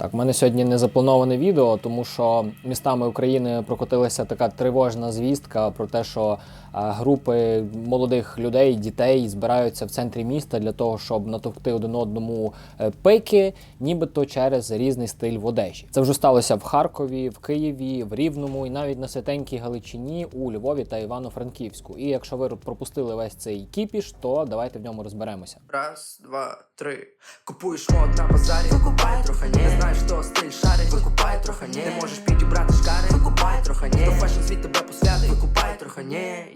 Так, в мене сьогодні не заплановане відео, тому що містами України прокотилася така тривожна звістка про те, що е, групи молодих людей, дітей збираються в центрі міста для того, щоб натовкти один одному е, пики, нібито через різний стиль в одежі. Це вже сталося в Харкові, в Києві, в Рівному і навіть на святенькій Галичині у Львові та Івано-Франківську. І якщо ви пропустили весь цей кіпіш, то давайте в ньому розберемося. Раз, два, три. Купуєш мод на базарі, викупай трохи не знаєш, що стиль шарить, викупай трохи не можеш підібрати шкари, викупай трохи не то фешн світ тебе посвятить, викупай трохи не.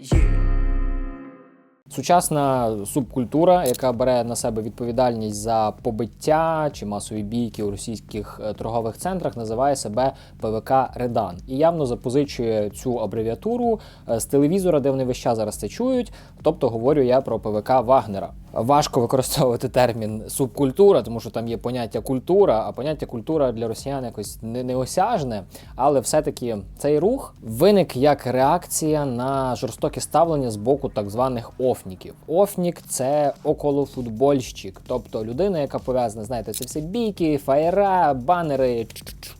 Сучасна субкультура, яка бере на себе відповідальність за побиття чи масові бійки у російських е, торгових центрах, називає себе ПВК Редан. І явно запозичує цю абревіатуру е, з телевізора, де вони весь час зараз це чують. Тобто говорю я про ПВК Вагнера. Важко використовувати термін субкультура, тому що там є поняття культура, а поняття культура для росіян якось не- неосяжне. Але все-таки цей рух виник як реакція на жорстоке ставлення з боку так званих офніків. Офнік це околофутбольщик, тобто людина, яка пов'язана, знаєте, це все бійки, фаєра, банери,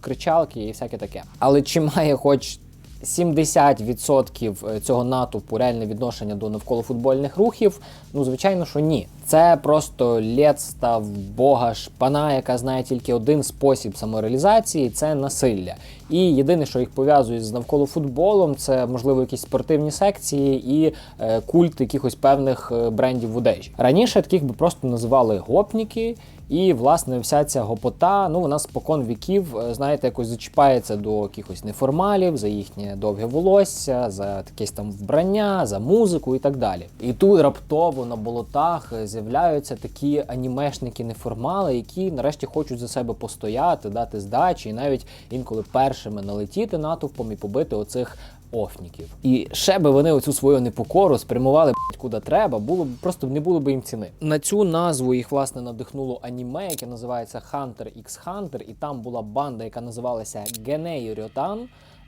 кричалки і всяке таке. Але чи має хоч 70% цього натовпу реальне відношення до навколо футбольних рухів. Ну, звичайно, що ні. Це просто лєцта бога шпана, яка знає тільки один спосіб самореалізації це насилля. І єдине, що їх пов'язує з навколофутболом, це можливо якісь спортивні секції і е, культ якихось певних е, брендів в одежі. Раніше таких би просто називали гопніки. І власне вся ця гопота, ну вона спокон віків, е, знаєте, якось зачіпається до якихось неформалів, за їхнє довге волосся, за якесь там вбрання, за музику і так далі. І тут раптово на болотах е, з'являються такі анімешники-неформали, які нарешті хочуть за себе постояти, дати здачі, і навіть інколи першими налетіти натовпом і побити оцих офніків. І ще би вони оцю свою непокору спрямували б***ь, куди треба, було б просто не було б їм ціни. На цю назву їх власне надихнуло аніме, яке називається Hunter x Hunter, і там була банда, яка називалася Геней Рьотан.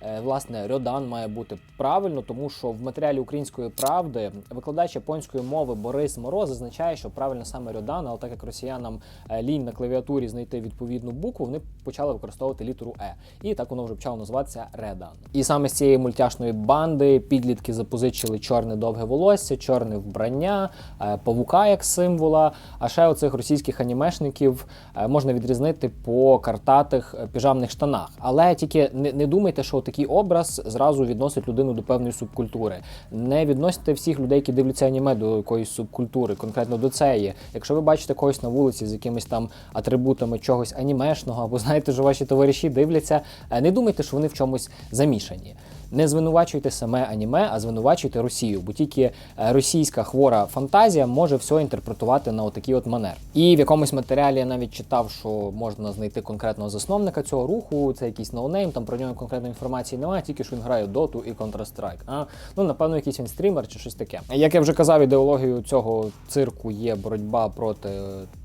Е, Власне, Рьодан має бути правильно, тому що в матеріалі української правди викладач японської мови Борис Мороз зазначає, що правильно саме Рьодан, але так як росіянам е, лінь на клавіатурі знайти відповідну букву, вони почали використовувати літеру Е. І так воно вже почало називатися Редан. І саме з цієї мультяшної банди підлітки запозичили чорне довге волосся, чорне вбрання, е, павука як символа. А ще оцих російських анімешників можна відрізнити по картатих піжамних штанах. Але тільки не, не думайте, що такий образ зразу відносить людину до певної субкультури. Не відносите всіх людей, які дивляться аніме до якоїсь субкультури, конкретно до цієї. Якщо ви бачите когось на вулиці з якимись там атрибутами чогось анімешного, або знаєте, що ваші товариші дивляться, е, не думайте, що вони в чомусь замішані. Не звинувачуйте саме аніме, а звинувачуйте Росію, бо тільки е, російська хвора фантазія може все інтерпретувати на отакий от манер. І в якомусь матеріалі я навіть читав, що можна знайти конкретного засновника цього руху. Це якийсь ноунейм, там про нього конкретної інформації немає, тільки що він грає доту і Counter-Strike. А ну напевно, якийсь він стрімер чи щось таке. Як я вже казав, ідеологією цього цирку є боротьба проти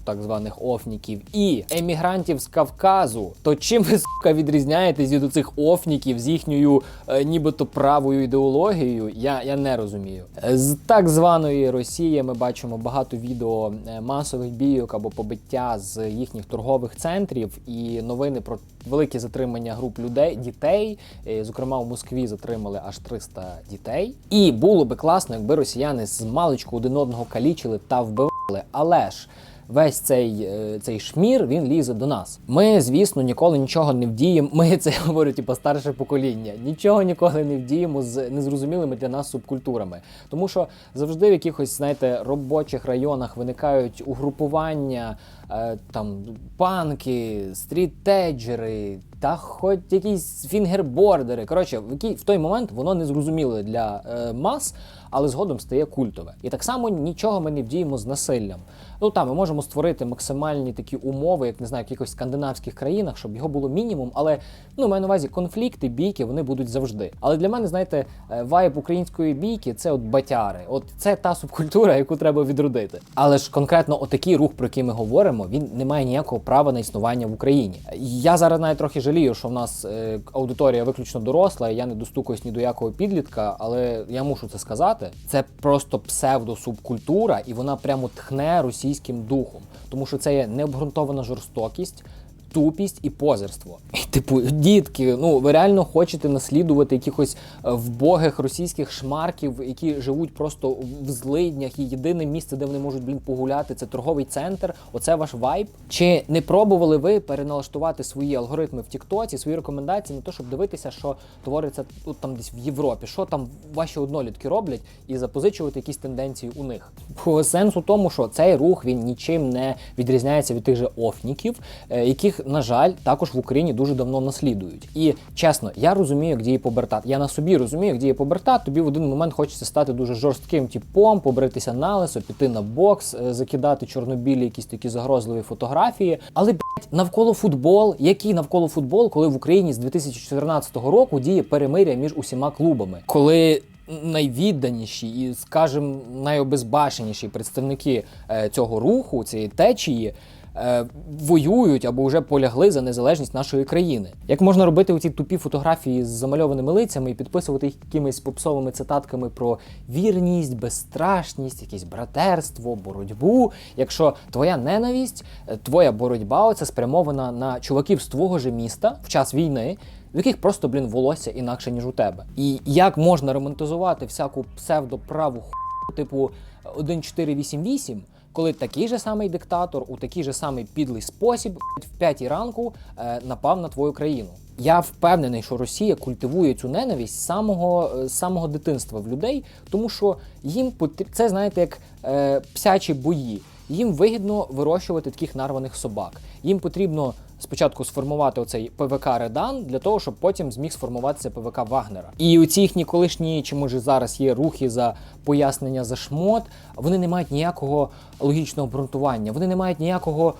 так званих офніків і емігрантів з Кавказу. То чим ви сука відрізняєтесь від цих офніків з їхньою е, нібито правою ідеологією? Я, я не розумію. З так званої Росії ми бачимо багато відео е, масових бійок або побиття з їхніх торгових центрів і новини про великі затримання груп людей, дітей. Е, Зокрема, в Москві затримали аж 300 дітей. І було би класно, якби росіяни з маличку один одного калічили та вбивали. Але ж весь цей, е, цей шмір він лізе до нас. Ми, звісно, ніколи нічого не вдіємо. Ми це я говорю, типу, старше покоління. Нічого ніколи не вдіємо з незрозумілими для нас субкультурами. Тому що завжди в якихось, знаєте, робочих районах виникають угрупування, е, там панки, стріт-теджери, та хоч якісь фінгербордери. Коротше, в, той момент воно не зрозуміле для е, мас, але згодом стає культове. І так само нічого ми не вдіємо з насиллям. Ну там ми можемо створити максимальні такі умови, як не знаю, в якихось скандинавських країнах, щоб його було мінімум. Але ну маю на увазі конфлікти, бійки вони будуть завжди. Але для мене, знаєте, е, вайб української бійки це от батяри. От це та субкультура, яку треба відродити. Але ж конкретно отакий рух, про який ми говоримо, він не має ніякого права на існування в Україні. Я зараз навіть трохи жалію, що в нас е, аудиторія виключно доросла, і я не достукаюсь ні до якого підлітка, але я мушу це сказати. Це просто псевдосубкультура, і вона прямо тхне російським духом, тому що це є необґрунтована жорстокість. Тупість і позерство. І, типу, дітки, ну ви реально хочете наслідувати якихось е, вбогих російських шмарків, які живуть просто в злиднях, і єдине місце, де вони можуть блін погуляти, це торговий центр. Оце ваш вайб. Чи не пробували ви переналаштувати свої алгоритми в Тіктоці, свої рекомендації на те, щоб дивитися, що твориться тут там десь в Європі, що там ваші однолітки роблять, і запозичувати якісь тенденції у них? Бо сенс у тому, що цей рух він нічим не відрізняється від тих же офніків, е, на жаль, також в Україні дуже давно наслідують. І чесно, я розумію, як діє побертат. Я на собі розумію, як діє побертат. Тобі в один момент хочеться стати дуже жорстким типом, побритися на лисо, піти на бокс, е, закидати чорнобілі якісь такі загрозливі фотографії. Але блядь, навколо футбол, який навколо футбол, коли в Україні з 2014 року діє перемиря між усіма клубами, коли найвідданіші і, скажімо, найобезбашеніші представники е, цього руху, цієї течії. Е, Воюють або вже полягли за незалежність нашої країни. Як можна робити оці тупі фотографії з замальованими лицями і підписувати їх якимись попсовими цитатками про вірність, безстрашність, якесь братерство, боротьбу, якщо твоя ненависть, е, твоя боротьба це спрямована на чуваків з твого же міста в час війни, в яких просто, блін, волосся інакше, ніж у тебе. І як можна романтизувати всяку псевдоправу ху, типу 1488, коли такий же самий диктатор у такий же самий підлий спосіб в п'ятій ранку е, напав на твою країну. Я впевнений, що Росія культивує цю ненависть з самого, е, з самого дитинства в людей, тому що їм це знаєте, як е, псячі бої. Їм вигідно вирощувати таких нарваних собак. Їм потрібно спочатку сформувати оцей ПВК Редан для того, щоб потім зміг сформуватися ПВК Вагнера. І оці їхні колишні, чи може зараз є рухи за пояснення за шмот, вони не мають ніякого логічного обґрунтування, вони не мають ніякого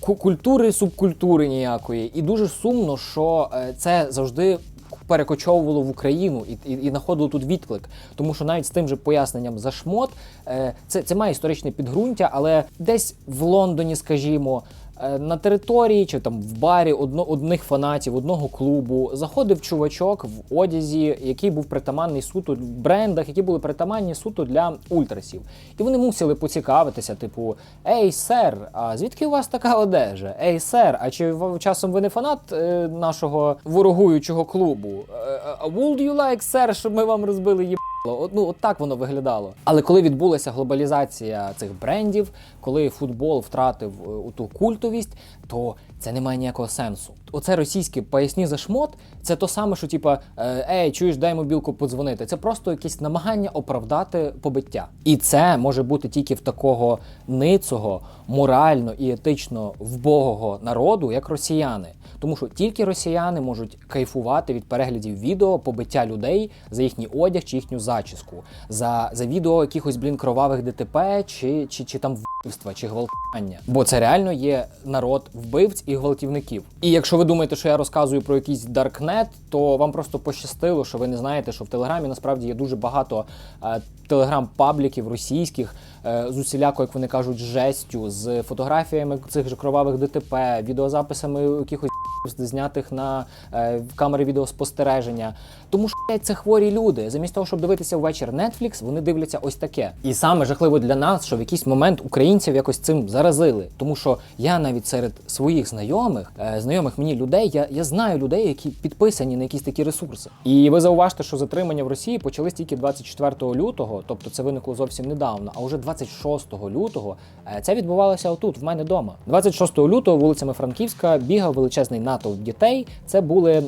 ку- культури, субкультури ніякої. І дуже сумно, що е, це завжди перекочовувало в Україну і, і, і знаходило тут відклик. Тому що навіть з тим же поясненням за шмот е, це, це має історичне підґрунтя, але десь в Лондоні, скажімо. Е, На території чи там в барі одно, одних фанатів одного клубу заходив чувачок в одязі, який був притаманний суто в брендах, які були притаманні суто для ультрасів. І вони мусили поцікавитися, типу: Ей, сер, а звідки у вас така одежа? Ей, сер, а чи часом ви не фанат е, нашого ворогуючого клубу? Е, would you like, сер, щоб ми вам розбили їб... От, ну, от так воно виглядало. Але коли відбулася глобалізація цих брендів, коли футбол втратив е, у ту культовість, то це не має ніякого сенсу. Оце російське поясні за шмот, це то саме, що типа е, ей, чуєш, дай мобілку подзвонити. Це просто якесь намагання оправдати побиття. І це може бути тільки в такого ницого, морально і етично вбогого народу, як росіяни. Тому що тільки росіяни можуть кайфувати від переглядів відео побиття людей за їхній одяг чи їхню зачіску, за, за відео якихось блін кровавих ДТП чи, чи, чи там вбивства, чи гвалтування. Бо це реально є народ вбивць і гвалтівників. І якщо ви думаєте, що я розказую про якийсь даркнет, то вам просто пощастило, що ви не знаєте, що в Телеграмі насправді є дуже багато е, телеграм-пабліків російських е, з усіляко, як вони кажуть, жестю, з фотографіями цих же кровавих ДТП, відеозаписами якихось знятих на е, камери відеоспостереження. Тому що це хворі люди. Замість того, щоб дивитися ввечір Netflix, вони дивляться ось таке. І саме жахливо для нас, що в якийсь момент українців якось цим заразили. Тому що я навіть серед своїх знайомих, е, знайомих мені людей, я, я знаю людей, які підписані на якісь такі ресурси. І ви зауважте, що затримання в Росії почались тільки 24 лютого, тобто це виникло зовсім недавно. А вже 26 лютого е, це відбувалося отут, в мене вдома. 26 лютого вулицями Франківська бігав величезний натовп дітей. Це були.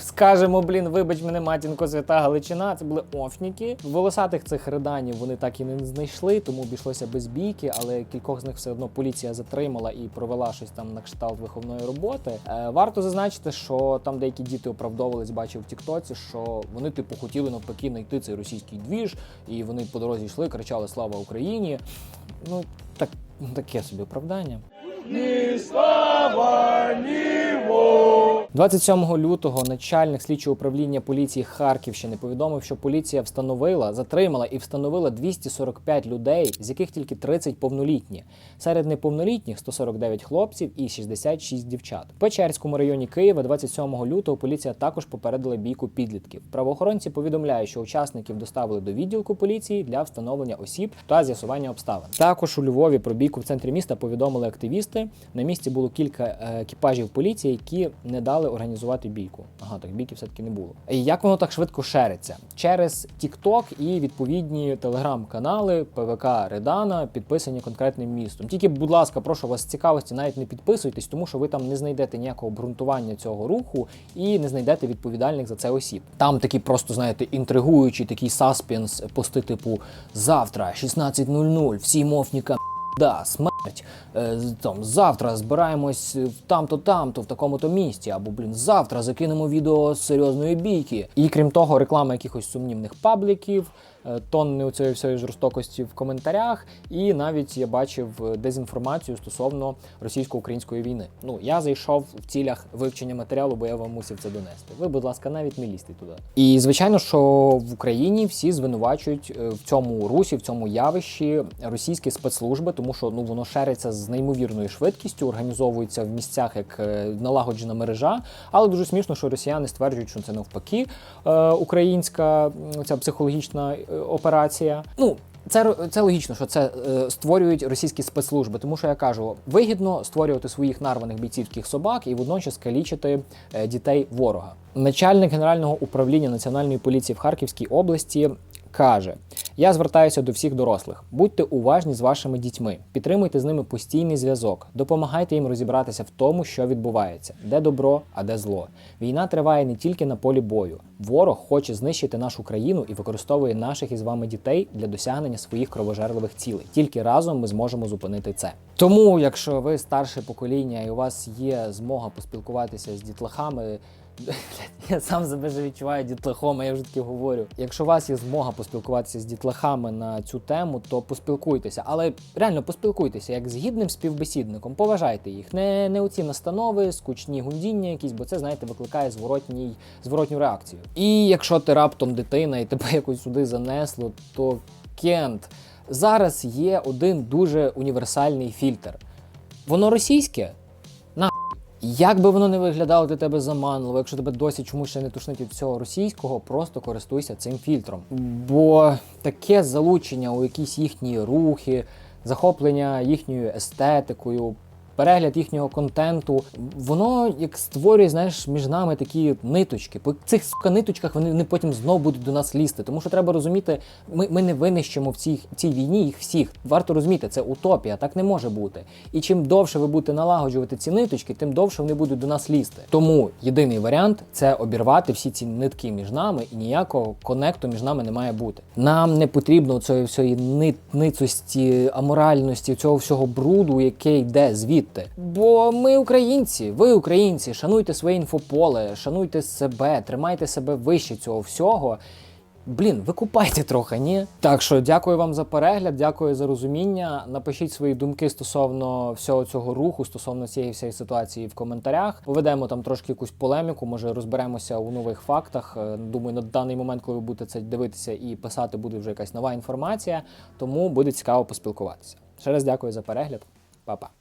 Скажемо, блін, вибач мене, матінко, свята Галичина. Це були офніки. Волосатих цих реданів вони так і не знайшли, тому обійшлося без бійки, але кількох з них все одно поліція затримала і провела щось там на кшталт виховної роботи. Е, варто зазначити, що там деякі діти оправдовувались, бачив в Тіктоці, що вони типу хотіли навпаки знайти цей російський двіж, і вони по дорозі йшли, кричали Слава Україні. Ну так таке собі оправдання. Ні слава, ні Бог. 27 лютого начальник слідчого управління поліції Харківщини повідомив, що поліція встановила, затримала і встановила 245 людей, з яких тільки 30 повнолітні. Серед неповнолітніх 149 хлопців і 66 дівчат. В Печерському районі Києва 27 лютого поліція також попередила бійку підлітків. Правоохоронці повідомляють, що учасників доставили до відділку поліції для встановлення осіб та з'ясування обставин. Також у Львові про бійку в центрі міста повідомили активісти. На місці було кілька е, екіпажів поліції, які не дали організувати бійку. Ага, так бійки все-таки не було. І як воно так швидко шериться? Через TikTok і відповідні телеграм-канали ПВК Редана підписані конкретним містом. Тільки, будь ласка, прошу вас цікавості, навіть не підписуйтесь, тому що ви там не знайдете ніякого обґрунтування цього руху і не знайдете відповідальних за це осіб. Там такі просто, знаєте, інтригуючі такий саспенс пости типу завтра 16.00, всі мовніка Да, смерть. Е, там, завтра збираємось там-то, там-то, в такому-то місті. Або, блін, завтра закинемо відео з серйозної бійки. І крім того, реклама якихось сумнівних пабліків, е, тонни цієї всієї жорстокості в коментарях. І навіть я бачив е, дезінформацію стосовно російсько-української війни. Ну, я зайшов в цілях вивчення матеріалу, бо я вам мусив це донести. Ви, будь ласка, навіть не лізьте туди. І звичайно, що в Україні всі звинувачують в цьому русі, в цьому явищі російські спецслужби, тому що ну воно шериться з неймовірною швидкістю, організовується в місцях як е, налагоджена мережа. Але дуже смішно, що росіяни стверджують, що це навпаки е, українська ця психологічна е, операція. Ну. Це, це логічно, що це е, створюють російські спецслужби, тому що я кажу, вигідно створювати своїх нарваних бійцівських собак і водночас калічити е, дітей ворога. Начальник генерального управління національної поліції в Харківській області каже: Я звертаюся до всіх дорослих. Будьте уважні з вашими дітьми, підтримуйте з ними постійний зв'язок, допомагайте їм розібратися в тому, що відбувається, де добро, а де зло. Війна триває не тільки на полі бою. Ворог хоче знищити нашу країну і використовує наших із вами дітей для досягнення своїх кровожерливих цілей. Тільки разом ми зможемо зупинити це. Тому, якщо ви старше покоління і у вас є змога поспілкуватися з дітлахами. Я сам себе вже відчуваю дітлахом, а я вже таки говорю. Якщо у вас є змога поспілкуватися з дітлахами на цю тему, то поспілкуйтеся. Але реально поспілкуйтеся як з гідним співбесідником. Поважайте їх. Не, не оці настанови, скучні гундіння якісь, бо це, знаєте, викликає зворотній, зворотню реакцію. І якщо ти раптом дитина і тебе якось сюди занесло, то кент. Зараз є один дуже універсальний фільтр. Воно російське. Як би воно не виглядало для тебе заманливо, якщо тебе досі чомусь ще не тушнить від всього російського, просто користуйся цим фільтром. Бо таке залучення у якісь їхні рухи, захоплення їхньою естетикою, перегляд їхнього контенту, воно як створює, знаєш, між нами такі ниточки. По цих сука ниточках вони, вони потім знову будуть до нас лізти. Тому що треба розуміти, ми, ми не винищимо в цій, цій війні їх всіх. Варто розуміти, це утопія, так не може бути. І чим довше ви будете налагоджувати ці ниточки, тим довше вони будуть до нас лізти. Тому єдиний варіант це обірвати всі ці нитки між нами, і ніякого конекту між нами не має бути. Нам не потрібно цієї всієї ницості, аморальності, цього всього бруду, яке йде звідти. Бо ми українці, ви українці, шануйте своє інфополе, шануйте себе, тримайте себе вище цього всього. Блін, викупайте трохи, ні? Так що дякую вам за перегляд, дякую за розуміння. Напишіть свої думки стосовно всього цього руху, стосовно цієї всієї ситуації в коментарях. Поведемо там трошки якусь полеміку, може розберемося у нових фактах. Е, Думаю, на даний момент, коли ви будете це дивитися і писати, буде вже якась нова інформація. Тому буде цікаво поспілкуватися. Ще раз дякую за перегляд. Па-па.